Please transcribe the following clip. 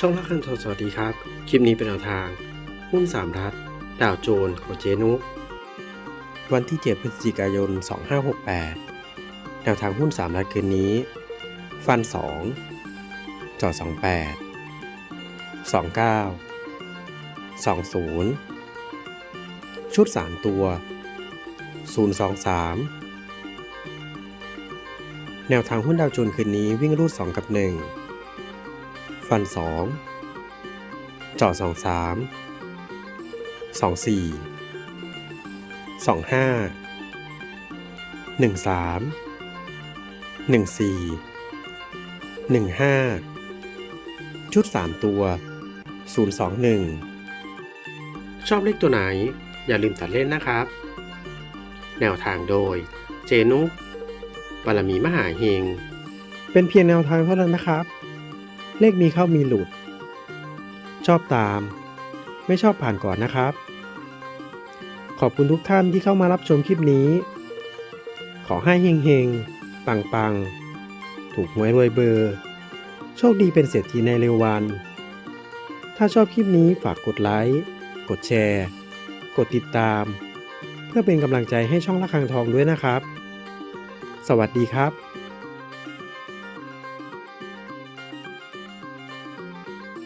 ช่องลักคันทสวัสดีครับ คลิปนี้เป็นแนวทาง หุ้นสามรัฐ ดาวโจนส์ของเจนุกวันที่ 7 พฤศจิกายน 2568 แนวทางหุ้น3รัฐคืนนี้ ฟัน 2 จอ28 29 20 ชุด 3 ตัว 023 แนวทางหุ้นดาวโจนส์คืนนี้วิ่งรูด 2 กับ 1 ฟัน 2 เจาะ23 24 25 13 14 15 ชุด 3 ตัว 021 ชอบเลขตัวไหน อย่าลืมตัดเล่นนะครับ แนวทางโดย เจนุกบารมีมหาเฮงเป็นเพียงแนวทางเท่านั้นนะครับ เลขมีเข้ามีหลุด ชอบตาม ไม่ชอบผ่านก่อนนะครับ ขอบคุณทุกท่านที่เข้ามารับชมคลิปนี้ ขอให้เฮงเฮงปังปังๆ ถูกหวยรวยเบอร์ โชคดีเป็นเศรษฐีในเร็ววัน ถ้าชอบคลิปนี้ฝากกดไลค์ กดแชร์ กดติดตาม เพื่อเป็นกำลังใจให้ช่องละคังทองด้วยนะครับ สวัสดีครับ